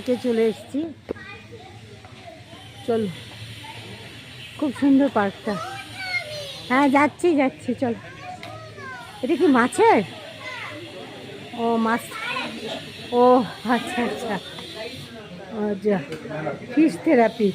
চলে এসেছি। চল। খুব সুন্দর পার্কটা। হ্যাঁ যাচ্ছি যাচ্ছি, চল। এটা কি মাছের? ও, মাছ। ও আচ্ছা আচ্ছা। আচ্ছা ফিশ থেরাপি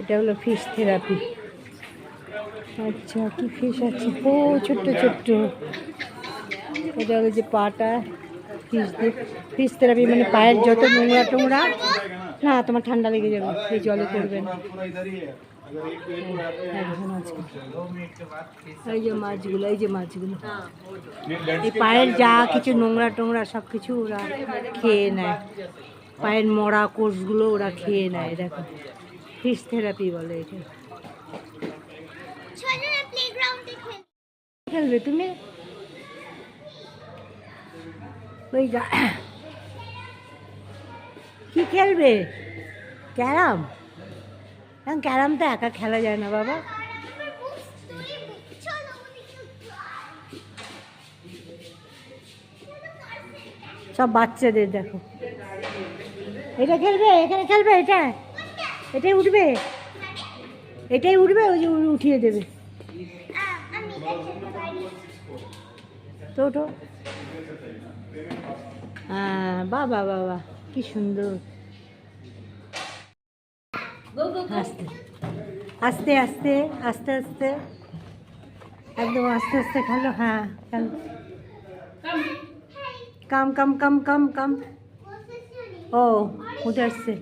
এটা হলো ফিশ থেরাপি আচ্ছা কি ফিশ আছে? ও, ছোট্ট ছোট্ট। এটা হলো যে পাটা। ফিশ দিয়ে ফিশ থেরাপি মানে পায়ের যত নোংরা টোংরা না তোমার ঠান্ডা লেগে যাবে সেই জলে করবে না। একজন এই যে মাছগুলো এই যে মাছগুলো। এই পায়ের যা কিছু নোংরা টোংরা সব কিছু ওরা খেয়ে নেয়। পায়ের মরা কোষগুলো ওরা খেয়ে নেয় দেখো। ফিশ থেরাপি বলে এটা। খেলবে তুমি? ওই কি খেলবে? ক্যারাম? এখন ক্যারাম তো একা খেলা যায় না, বাবা। সব বাচ্চাদের দেখো। এটা খেলবে? এখানে খেলবে? এটা? এটাই উঠবে? এটাই উঠবে? ওই যে উঠিয়ে দেবে। তো বাবা বাবা কি সুন্দর। আস্তে আস্তে আস্তে আস্তে আস্তে। একদম আস্তে আস্তে খেলো হ্যাঁ খেলো। কাম কাম কাম কাম কাম। ও, উঠে আসছে.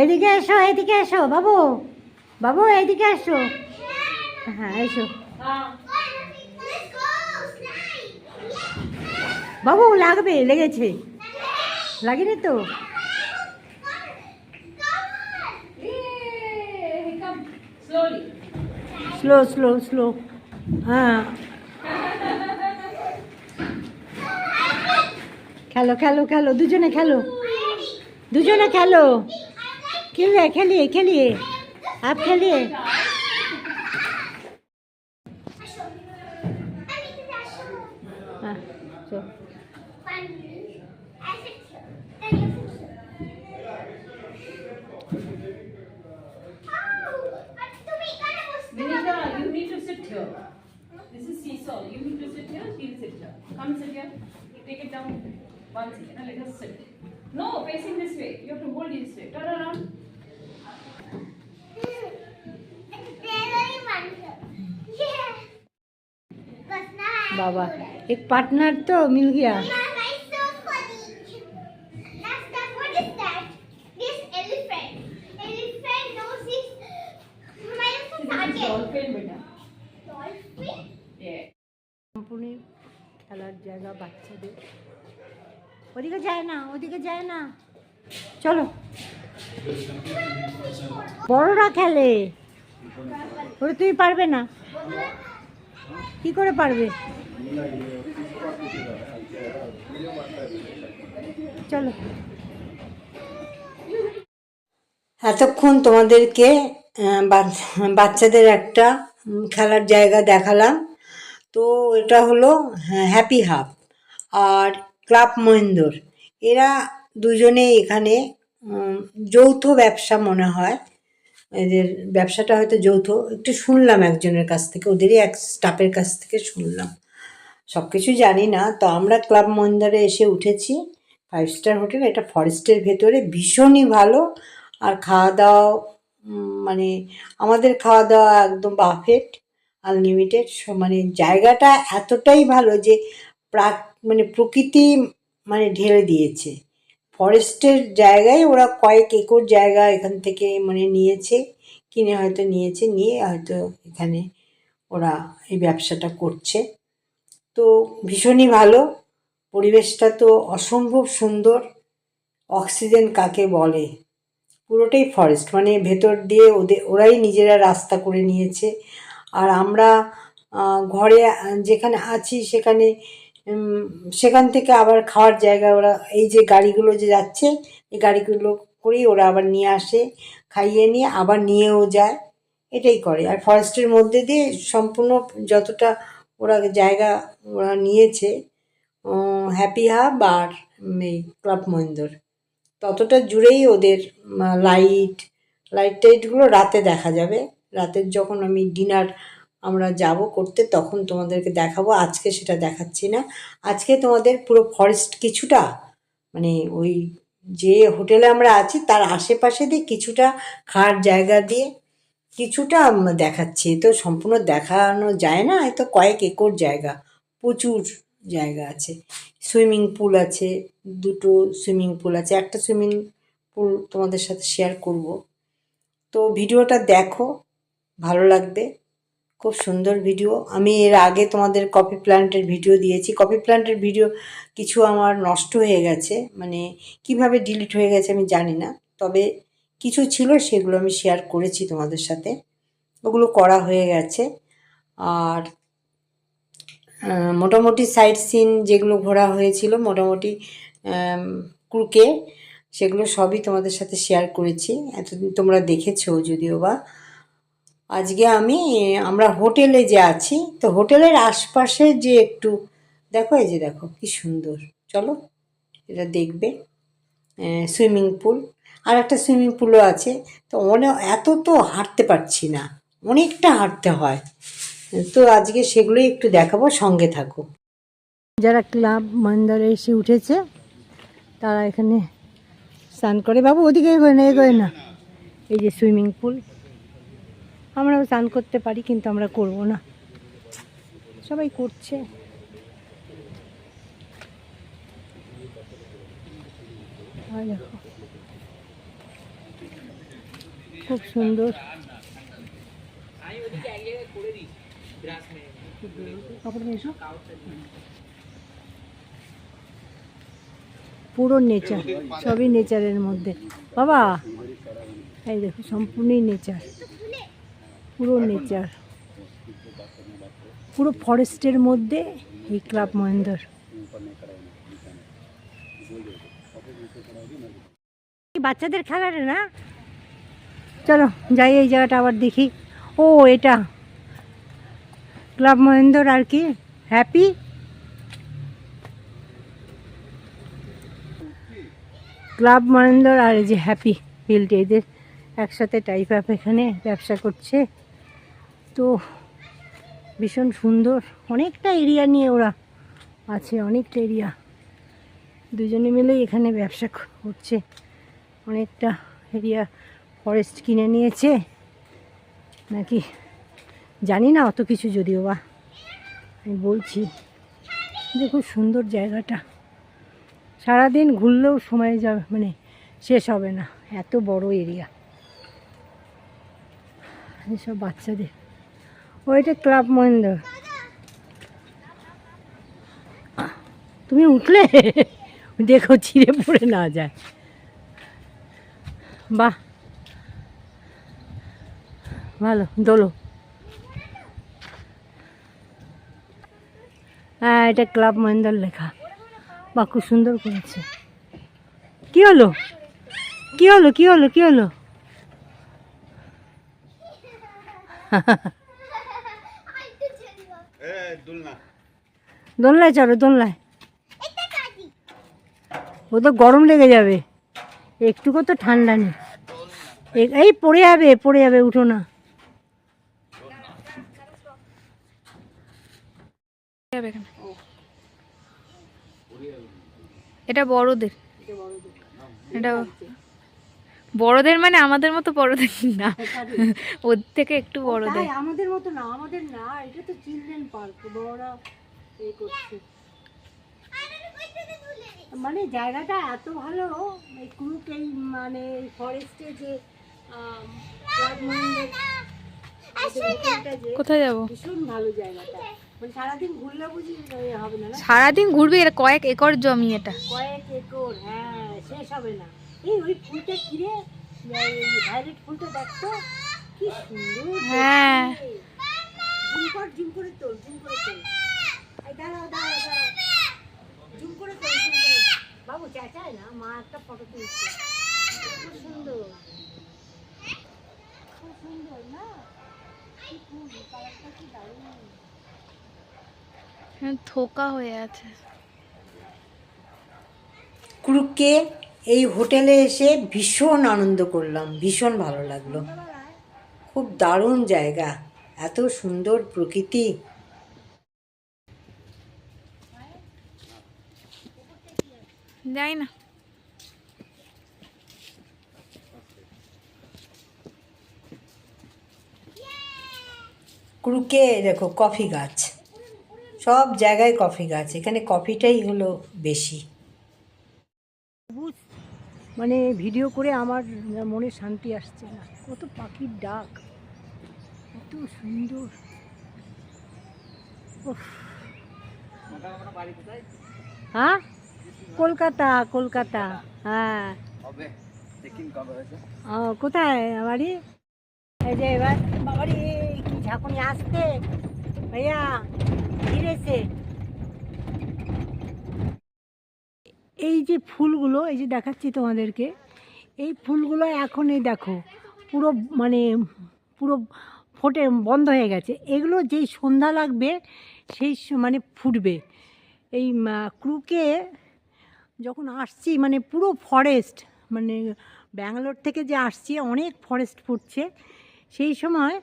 এদিকে এসো এদিকে এসো, বাবু। বাবু, এদিকে এসো। হ্যাঁ এসো. বাবু, লাগবে, লেগেছে। লাগেনি তো? স্লো স্লো স্লো হ্যাঁ। খেলো খেলো খেলো, দুজনে খেলো। দুজনে খেলো। খেলিয়ে খেলিয়ে খেলিয়ে। আপ খেলিয়ে। Sit here. This is seesaw. You need to sit here. She'll sit here. Come sit here. Take it down. One second. Now let us sit. No, facing this way. You have to hold this way. Turn around. बाबा एक partner तो मिल गया dolphin, beta. সম্পূর্ণ খেলার জায়গা বাচ্চাদের। ওদিকে যায় না ওদিকে যায় না। চলো। বড়রা খেলে। ওরে তুমি পারবে না। কি করে পারবে? চলো। এতক্ষণ তোমাদেরকে বাচ্চাদের একটা খেলার জায়গা দেখালাম। তো এটা হলো হ্যাপি হাব আর ক্লাব মহেন্দ্র এরা দুজনে এখানে যৌথ ব্যবসা মনে হয়। এদের ব্যবসাটা হয়তো যৌথ, একটু শুনলাম একজনের কাছ থেকে, ওদেরই এক স্টাফের কাছ থেকে শুনলাম। সব কিছু জানি না, তো আমরা ক্লাব মন্দারে এসে উঠেছি। ফাইভ স্টার হোটেল এটা ফরেস্টের ভেতরে, ভীষণই ভালো। আর খাওয়া দাওয়া মানে আমাদের খাওয়া দাওয়া একদম বাফেট আনলিমিটেড মানে জায়গাটা এতটাই ভালো যে প্রাক মানে প্রকৃতি মানে ঢেলে দিয়েছে। ফরেস্টের জায়গায় ওরা কয়েক একর জায়গা এখান থেকে মানে নিয়েছে, কিনে হয়তো নিয়েছে, নিয়ে হয়তো এখানে ওরা এই ব্যবসাটা করছে। তো ভীষণই ভালো, পরিবেশটা তো অসম্ভব সুন্দর, অক্সিজেন কাকে বলে? পুরোটাই ফরেস্ট মানে ভেতর দিয়ে ওদের ওরাই নিজেরা রাস্তা করে নিয়েছে। আর আমরা ঘরে যেখানে আছি সেখানে সেখান থেকে আবার খাওয়ার জায়গা ওরা, এই যে গাড়িগুলো যে যাচ্ছে, এই গাড়িগুলো করেই ওরা আবার নিয়ে আসে, খাইয়ে নিয়ে আবার নিয়েও যায়। এটাই করে। আর ফরেস্টের মধ্যে দিয়ে সম্পূর্ণ যতটা ওরা জায়গা ওরা নিয়েছে হ্যাপি হাব আর এই ক্লাব মহিন্দর ততটা জুড়েই ওদের লাইট লাইট টাইটগুলো রাতে দেখা যাবে। রাতের যখন আমি ডিনার আমরা যাব করতে, তখন তোমাদেরকে দেখাবো। আজকে সেটা দেখাচ্ছি না। আজকে তোমাদের পুরো ফরেস্ট কিছুটা মানে ওই যে হোটেলে আমরা আছি, তার আশেপাশে দিয়ে কিছুটা খাওয়ার জায়গা দিয়ে কিছুটা দেখাচ্ছি। তো সম্পূর্ণ দেখানো যায় না হয়তো কয়েক একর জায়গা। প্রচুর জায়গা আছে। সুইমিং পুল আছে, দুটো সুইমিং পুল আছে। একটা সুইমিং পুল তোমাদের সাথে শেয়ার করব। তো ভিডিওটা দেখো, ভালো লাগবে। খুব সুন্দর ভিডিও। আমি এর আগে তোমাদের কপি প্ল্যান্টের ভিডিও দিয়েছি। কপি প্ল্যান্টের ভিডিও কিছু আমার নষ্ট হয়ে গেছে। মানে কীভাবে ডিলিট হয়ে গেছে আমি জানি না। তবে কিছু ছিল, সেগুলো আমি শেয়ার করেছি তোমাদের সাথে। ওগুলো করা হয়ে গেছে। আর মোটামুটি সাইট সিন যেগুলো ঘোরা হয়েছিল, মোটামুটি কুরকে সেগুলো সবই তোমাদের সাথে শেয়ার করেছি। এতদিন তোমরা দেখেছ যদিও বা। আজকে আমি, আমরা হোটেলে যে আছি, তো হোটেলের আশপাশে যে একটু, দেখো এই যে দেখো, কি সুন্দর। চলো, এটা দেখবে। Swimming pool. আর একটা সুইমিং পুলও আছে, তো অনেক, এত তো হাঁটতে পারছি না, অনেকটা হাঁটতে হয়। তো আজকে সেগুলোই একটু দেখাবো, সঙ্গে থাকো। যারা ক্লাব মন্দারে এসে উঠেছে, তারা এখানে স্নান করে। বাবু, ওদিকে এগোয় না এগোয় না। এই যে সুইমিং পুল, আমরাও স্নান করতে পারি, কিন্তু আমরা করব না। সবাই করছে। দেখো, খুব সুন্দর। পুরো নেচার সবই নেচারের মধ্যে। বাবা এই দেখো সম্পূর্ণই নেচার। পুরো নেচার। পুরো ফরেস্টের মধ্যে এই ক্লাব মহেন্দ্র বাচ্চাদের খেলার না? চলো যাই এই জায়গাটা আবার দেখি। ও এটা। ক্লাব মহেন্দ্র আর কি? হ্যাপি ক্লাব মহেন্দ্র আর এই যে হ্যাপি ফিল্ড এদের একসাথে টাইপ আপ এখানে ব্যবসা করছে। তো ভীষণ সুন্দর। অনেকটা এরিয়া নিয়ে ওরা আছে, অনেকটা এরিয়া দুজনে মিলেই এখানে ব্যবসা করছে। অনেকটা এরিয়া ফরেস্ট কিনে নিয়েছে। নাকি জানি না অত কিছু যদিও বা আমি বলছি। যে খুব সুন্দর জায়গাটা। সারাদিন ঘুরলেও সময় যাবে মানে শেষ হবে না। এত বড় এরিয়া। এসব বাচ্চাদের। ওইটা ক্লাব মহেন্দ্র। তুমি উঠলে? দেখো, ছিঁড়ে পড়ে না যায়। বাহ। ভালো, দোলো। হ্যাঁ এটা ক্লাব মহেন্দ্র লেখা। বা খুব সুন্দর করেছে। কি হলো? কি হলো? কি হলো? কি হলো? আইতে চলো দোলনায় চলো দোলনায়। ও তো গরম লেগে যাবে। একটুকু তো ঠান্ডা নেই। এই পড়ে যাবে পড়ে যাবে উঠো না। যাবে এখানে এটা বড়দের। এটা বড়দের। মানে আমাদের মতো বড়দের না। ওর থেকে একটু বড়দের। আমাদের মতো না আমাদের না এটা তো চিলড্রেন পার্ক বড়রা এই করছে। মানে জায়গাটা এত ভালো এই ক্রুক এই মানে ফরেস্টে যে কোথায় যাব? ভীষণ ভালো জায়গাটা। সারাদিন ঘুরলে বুঝি হবে না না? সারাদিন ঘুরবি এটা কয়েক একর জমি এটা। কয়েক একর হ্যাঁ শেষ হবে না। এই ওই ফুলটা কিরে? ভায়োলেট ফুলটা দেখতো কি সুন্দর হ্যাঁ। জুম কর জুম করে তোল জুম করে তোল। এই দাঁড়াও দাঁড়াও দাঁড়াও। জুম করে তোল জুম করে বাবু চেঁচায় না মা একটা ফটো তুলছে। খুব সুন্দর। খুব সুন্দর না? কি ফুল কালারটা কি দারুণ। থোকা হয়ে আছে। ক্রুকে এই হোটেলে এসে ভীষণ আনন্দ করলাম ভীষণ ভালো লাগল। খুব দারুণ জায়গা এত সুন্দর প্রকৃতি। যাই না। ক্রুকে দেখো কফি গাছ। সব জায়গায় কফি গাছ এখানে কফিটাই হলো বেশি। মানে ভিডিও করে আমার মনে শান্তি আসছে না। কত পাখির ডাক এত সুন্দর। হ্যাঁ? কলকাতা কলকাতা হ্যাঁ। ও, কোথায় বাড়ি এই যে এবার বাবারি কি ঝাঁকুনি আসতে ভাইয়া ফিরেছে এই যে ফুলগুলো, এই যে দেখাচ্ছি তোমাদেরকে, এই ফুলগুলো এখন এই দেখো, পুরো মানে পুরো ফোটে, বন্ধ হয়ে গেছে। এগুলো যেই সন্ধ্যা লাগবে, সেই মানে ফুটবে। এই ক্রুকে যখন আসছি মানে পুরো ফরেস্ট মানে ব্যাঙ্গালোর থেকে যে আসছি, অনেক ফরেস্ট ফুটছে। সেই সময়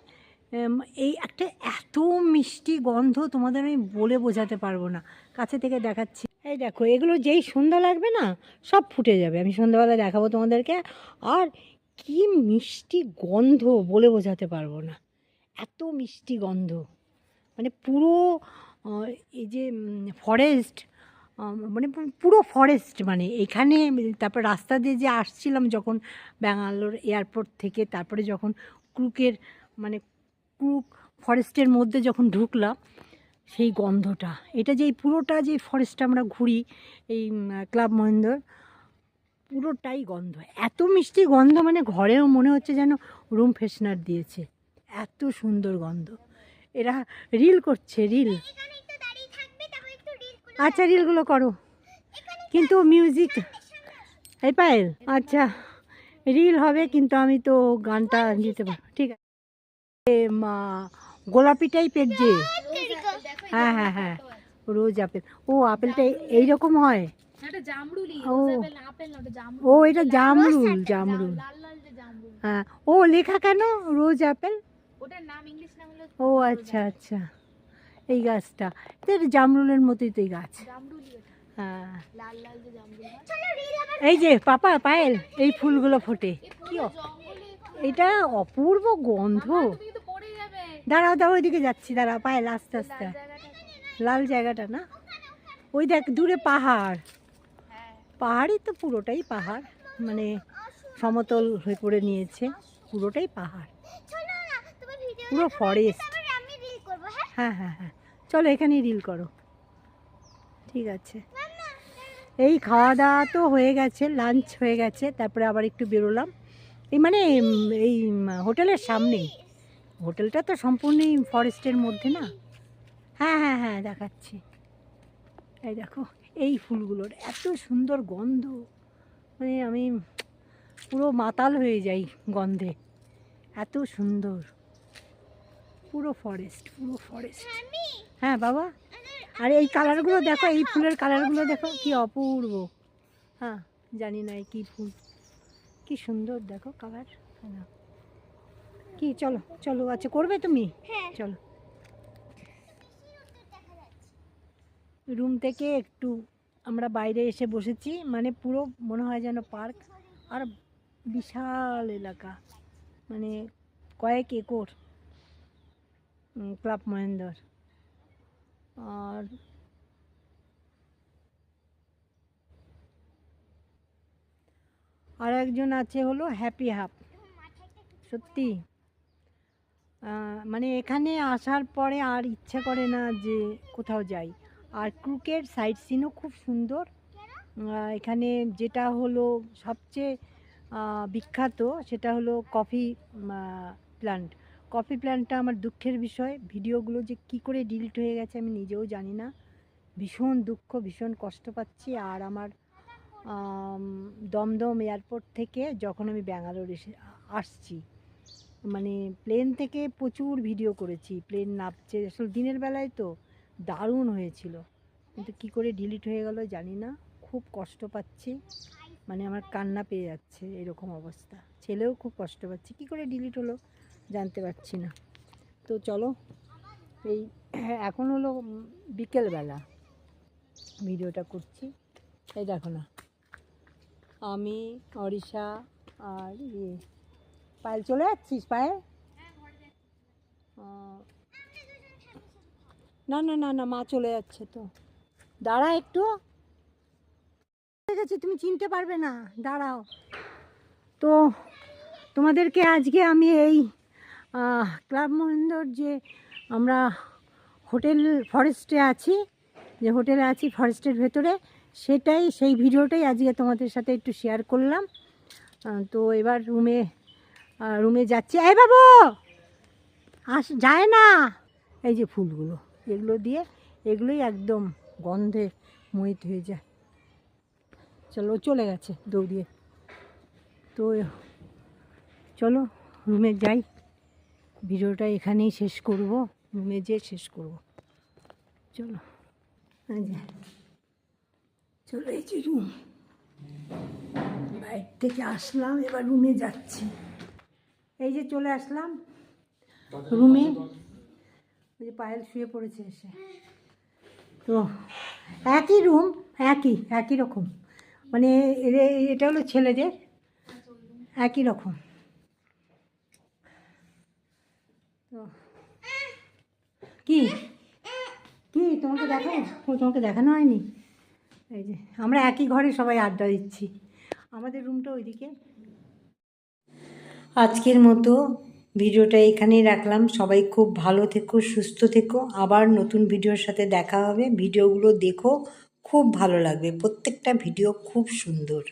এই একটা এত মিষ্টি গন্ধ তোমাদের আমি বলে বোঝাতে পারব না। কাছে থেকে দেখাচ্ছি। এই দেখো, এগুলো যেই সন্ধ্যা লাগবে না, সব ফুটে যাবে। আমি সন্ধ্যাবেলা দেখাবো তোমাদেরকে। আর কি মিষ্টি গন্ধ বলে বোঝাতে পারব না। এত মিষ্টি গন্ধ। মানে পুরো এই যে ফরেস্ট মানে পুরো ফরেস্ট মানে। এখানে, তারপর রাস্তা দিয়ে যে আসছিলাম যখন ব্যাঙ্গালোর এয়ারপোর্ট থেকে, তারপরে যখন ক্রুকের মানে ক্রুক ফরেস্টের মধ্যে যখন ঢুকলাম, সেই গন্ধটা, এটা যে পুরোটা যে ফরেস্টটা আমরা ঘুরি, এই ক্লাব মহেন্দ্র পুরোটাই গন্ধ। এত মিষ্টি গন্ধ মানে ঘরেও মনে হচ্ছে যেন রুম ফ্রেশনার দিয়েছে। এত সুন্দর গন্ধ। এরা রিল করছে রিল আচ্ছা রিলগুলো করো। কিন্তু মিউজিক এই পায়েল আচ্ছা রিল হবে, কিন্তু আমি তো গানটা দিতে পারব। ঠিক আছে। মা গোলাপি টাইপের যে। হ্যাঁ হ্যাঁ হ্যাঁ। রোজ আপেল। ও আপেলটা এই- এইরকম হয়? ও। আপেল আপেল না ওটা জামরুল। ও এটা জামরুল জামরুল। লাল লাল যে জামরুল। হ্যাঁ। ও লেখা কেন? Rose apple? ওটার নাম ইংলিশ নাম হলো ও আচ্ছা আচ্ছা। এই গাছটা। এটা জামরুলের মতোই তো এই গাছ। হ্যাঁ। লাল লাল যে জামরুল হয়। চলো রিল আবার এই যে পাপা পায়েল এই ফুলগুলো ফোটে। কি এটা অপূর্ব গন্ধ তুমি কিন্তু পড়ে যাবে দাঁড়াও দাঁড়াও ওইদিকে যাচ্ছি দাঁড়াও পায়েল আস্তে আস্তে লাল জায়গাটা। না? ওই দেখ দূরে পাহাড়। পাহাড়ই তো পুরোটাই পাহাড় মানে সমতল হয়ে পড়ে নিয়েছে পুরোটাই পাহাড়। পুরো ফরেস্ট হ্যাঁ? হ্যাঁ হ্যাঁ হ্যাঁ। চলো এখানেই রিল করো। ঠিক আছে। এই খাওয়া দাওয়া তো হয়ে গেছে লাঞ্চ হয়ে গেছে তারপরে আবার একটু বেরোলাম। এই মানে এই হোটেলের সামনেই। হোটেলটা তো সম্পূর্ণই ফরেস্টের মধ্যে না? হ্যাঁ হ্যাঁ হ্যাঁ দেখাচ্ছি। এই দেখো এই ফুলগুলোর এত সুন্দর গন্ধ। মানে আমি পুরো মাতাল হয়ে যাই গন্ধে। এত সুন্দর। পুরো ফরেস্ট পুরো ফরেস্ট। হ্যাঁ বাবা? আর এই কালারগুলো দেখো এই ফুলের কালারগুলো দেখো কি অপূর্ব। হ্যাঁ জানি না এই কি ফুল। কি সুন্দর দেখো কালার। হ্যাঁ কি চলো চলো আচ্ছা করবে তুমি? হ্যাঁ। চলো। রুম থেকে একটু আমরা বাইরে এসে বসেছি মানে পুরো মনে হয় যেন পার্ক আর বিশাল এলাকা মানে কয়েক একর ক্লাব মহেন্দ্র আর আর একজন আছে হলো হ্যাপি হাফ সত্যি? মানে এখানে আসার পরে আর ইচ্ছে করে না যে কোথাও যাই। আর ক্রুকের সাইড সিনও খুব সুন্দর। এখানে যেটা হলো সবচেয়ে বিখ্যাত সেটা হলো কফি প্ল্যান্ট কফি প্ল্যান্টটা আমার দুঃখের বিষয়। ভিডিওগুলো যে কি করে ডিলিট হয়ে গেছে আমি নিজেও জানি না। ভীষণ দুঃখ, ভীষণ কষ্ট পাচ্ছি। আর আমার দমদম এয়ারপোর্ট থেকে যখন আমি ব্যাঙ্গালোর এসে আসছি মানে প্লেন থেকে প্রচুর ভিডিও করেছি। প্লেন নামছে আসলে দিনের বেলায় তো দারুণ হয়েছিল। কিন্তু কি করে ডিলিট হয়ে গেল জানি না। খুব কষ্ট পাচ্ছি। মানে আমার কান্না পেয়ে যাচ্ছে এরকম অবস্থা। ছেলেও খুব কষ্ট পাচ্ছে। কি করে ডিলিট হলো জানতে পারছি না। তো চলো, এই এখন হলো বিকেলবেলা ভিডিওটা করছি। এই দেখো না। আমি অরিষা আর ইয়ে। পায়েল, চলে যাচ্ছিস পায়ে না না না না, মা চলে যাচ্ছে তো। দাঁড়া একটু। আছে তুমি চিনতে পারবে না। দাঁড়াও। তো তোমাদেরকে আজকে আমি এই ক্লাব মহেন্দ্রর যে আমরা হোটেল, ফরেস্টে আছি, যে হোটেলে আছি ফরেস্টের ভেতরে, সেটাই, সেই ভিডিওটাই আজকে তোমাদের সাথে একটু শেয়ার করলাম। তো এবার রুমে রুমে যাচ্ছি। এই বাবু, আস, যায় না। এই যে ফুলগুলো, এগুলো দিয়ে এগুলোই একদম গন্ধে মোহিত হয়ে যায়। চলো, চলে গেছে দৌড়িয়ে। তো, চলো রুমে যাই। ভিডিওটা এখানেই শেষ করব। রুমে যেয়ে শেষ করব। চলো চলো, এই যে রুম বাইর থেকে আসলাম, এবার রুমে যাচ্ছি। এই যে চলে আসলাম রুমে। ওই যে পায়েল শুয়ে পড়েছে এসে। তো একই রুম একই একই রকম। মানে এ- এটা হলো ছেলেদের একই রকম। তো কি? কি তোমাকে দেখানো ও তোমাকে দেখানো হয়নি? এই যে আমরা একই ঘরে সবাই আড্ডা দিচ্ছি। আমাদের রুমটা ওইদিকে। আজকের মতো ভিডিওটা এখানেই রাখলাম। সবাই খুব ভালো থেকো, সুস্থ থেকো। আবার নতুন ভিডিওর সাথে দেখা হবে। ভিডিওগুলো দেখো, খুব ভালো লাগবে। প্রত্যেকটা ভিডিও খুব সুন্দর।